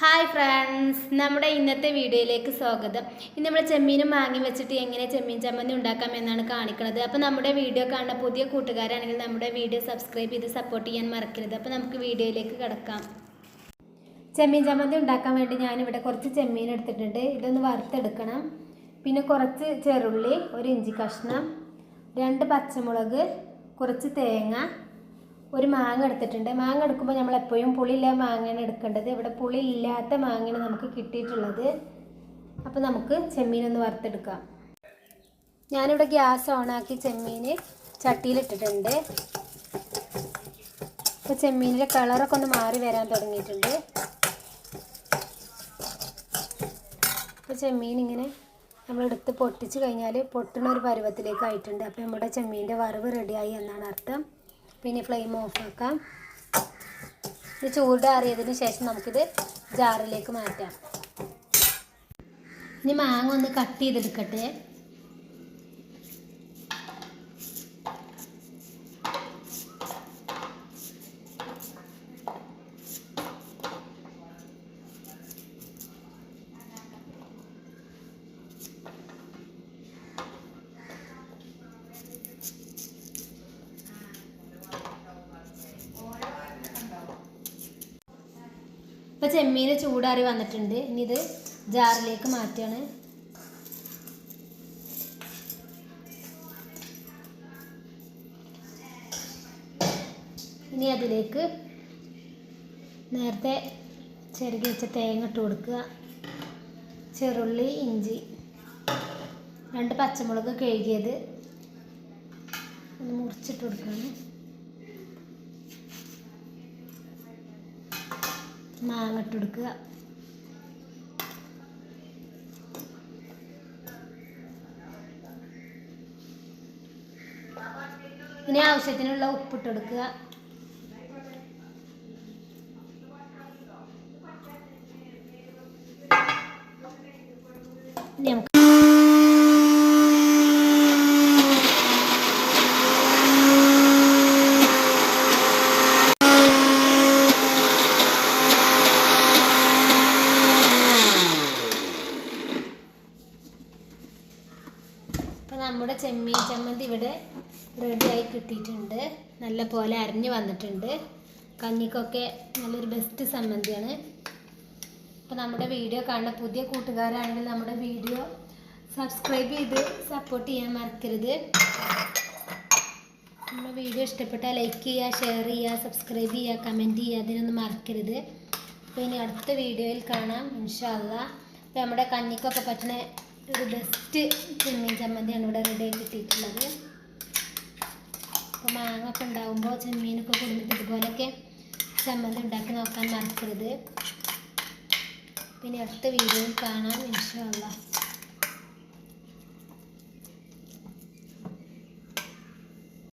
Hi friends നമ്മുടെ ഇന്നത്തെ വീഡിയോയിലേക്ക് സ്വാഗതം. ഇന്ന് നമ്മൾ ചെമ്മീനും മാങ്ങി വെച്ചിട്ട് എങ്ങനെ ചെമ്മീൻ ചമ്മന്തി ഉണ്ടാക്കാം എന്നാണ് കാണിക്കുന്നത്. അപ്പോൾ നമ്മുടെ വീഡിയോ കാണുന്ന പുതിയ കൂട്ടുകാരാണെങ്കിൽ നമ്മുടെ വീഡിയോ സബ്സ്ക്രൈബ് ചെയ്ത് സപ്പോർട്ട് ചെയ്യാൻ മറക്കരുത്. അപ്പോൾ നമുക്ക് വീഡിയോയിലേക്ക് കിടക്കാം. ചെമ്മീൻ ചമ്മന്തി ഉണ്ടാക്കാൻ വേണ്ടി ഞാനിവിടെ കുറച്ച് ചെമ്മീൻ എടുത്തിട്ടുണ്ട്. ഇതൊന്ന് വറുത്തെടുക്കണം. പിന്നെ കുറച്ച് ചെറുള്ളി ഒരു ഇഞ്ചി കഷ്ണം രണ്ട് പച്ചമുളക് കുറച്ച് തേങ്ങ ഒരു മാങ്ങ എടുത്തിട്ടുണ്ട്. മാങ്ങ എടുക്കുമ്പോൾ നമ്മൾ എപ്പോഴും പുളിയില്ല മാങ്ങയാണ് എടുക്കേണ്ടത്. ഇവിടെ പുളി ഇല്ലാത്ത മാങ്ങയാണ് നമുക്ക് കിട്ടിയിട്ടുള്ളത്. അപ്പോൾ നമുക്ക് ചെമ്മീൻ ചെമ്മീനൊന്ന് വറുത്തെടുക്കാം. ഞാനിവിടെ ഗ്യാസ് ഓണാക്കി ചെമ്മീൻ ചട്ടിയിലിട്ടിട്ടുണ്ട്. ഇപ്പോൾ ചെമ്മീനിന്റെ കളറൊക്കെ ഒന്ന് മാറി വരാൻ തുടങ്ങിയിട്ടുണ്ട്. ഇപ്പോൾ ചെമ്മീൻ ഇങ്ങനെ നമ്മളെടുത്ത് പൊട്ടിച്ച് കഴിഞ്ഞാൽ പൊട്ടുന്ന ഒരു പരുവത്തിലേക്ക് ആയിട്ടുണ്ട്. അപ്പോൾ നമ്മുടെ ചെമ്മീന്റെ വറവ് റെഡിയായി എന്നാണ് അർത്ഥം. പിന്നെ ഫ്ലെയിം ഓഫാക്കാം ഇത് ചൂടാറിയതിന് ശേഷം നമുക്കിത് ജാറിലേക്ക് മാറ്റാം. ഇനി മാങ്ങ ഒന്ന് കട്ട് ചെയ്തെടുക്കട്ടെ. ഇപ്പൊ ചെമ്മീൻ ചൂടാറി വന്നിട്ടുണ്ട്. ഇനി ഇത് ജാറിലേക്ക് മാറ്റാണ് ഇനി അതിലേക്ക് നേരത്തെ ചെറുകി വെച്ച തേങ്ങ ഇട്ട് കൊടുക്കുക. ചെറുള്ളി ഇഞ്ചി. രണ്ട് പച്ചമുളക് കഴുകിയത്. ഒന്ന് മുറിച്ചിട്ട് കൊടുക്കുകയാണ്. മാങ്ങ ഇട്ട് കൊടുക്കുക ഇനി ആവശ്യത്തിനുള്ള ഉപ്പിട്ട് കൊടുക്കുക നമുക്ക് അപ്പോൾ നമ്മുടെ ചെമ്മീൻ ചമ്മന്തി ഇവിടെ റെഡിയായി കിട്ടിയിട്ടുണ്ട്. നല്ല പോലെ അരിഞ്ഞ് വന്നിട്ടുണ്ട്. കഞ്ഞിക്കൊക്കെ നല്ലൊരു ബെസ്റ്റ് ചമ്മന്തിയാണ്. അപ്പോൾ നമ്മുടെ വീഡിയോ കാണുന്ന പുതിയ കൂട്ടുകാരാണെങ്കിൽ നമ്മുടെ വീഡിയോ സബ്സ്ക്രൈബ് ചെയ്ത് സപ്പോർട്ട് ചെയ്യാൻ മറക്കരുത്. നമ്മുടെ വീഡിയോ ഇഷ്ടപ്പെട്ടാൽ ലൈക്ക് ചെയ്യുക ഷെയർ ചെയ്യുക സബ്സ്ക്രൈബ് ചെയ്യുക കമന്റ് ചെയ്യുക അതിനൊന്നും മറക്കരുത്. അപ്പോൾ ഇനി അടുത്ത വീഡിയോയിൽ കാണാം. ഇൻഷാല്ല അപ്പോൾ നമ്മുടെ കഞ്ഞിക്കൊക്കെ പറ്റുന്ന ഒരു ബെസ്റ്റ് ചെമ്മീൻ ചമ്മന്തിയാണ് ഇവിടെ റെഡി ആയി കിട്ടിയിട്ടുള്ളത്. അപ്പോൾ മാങ്ങ ഒക്കെ ഉണ്ടാകുമ്പോൾ ചെമ്മീനൊക്കെ കൊടുത്തിട്ട് ഇതുപോലെയൊക്കെ ചമ്മന്തി ഉണ്ടാക്കി നോക്കാൻ മറക്കരുത്. പിന്നെ അടുത്ത വീഡിയോയിൽ കാണാം ഇൻഷാല്ല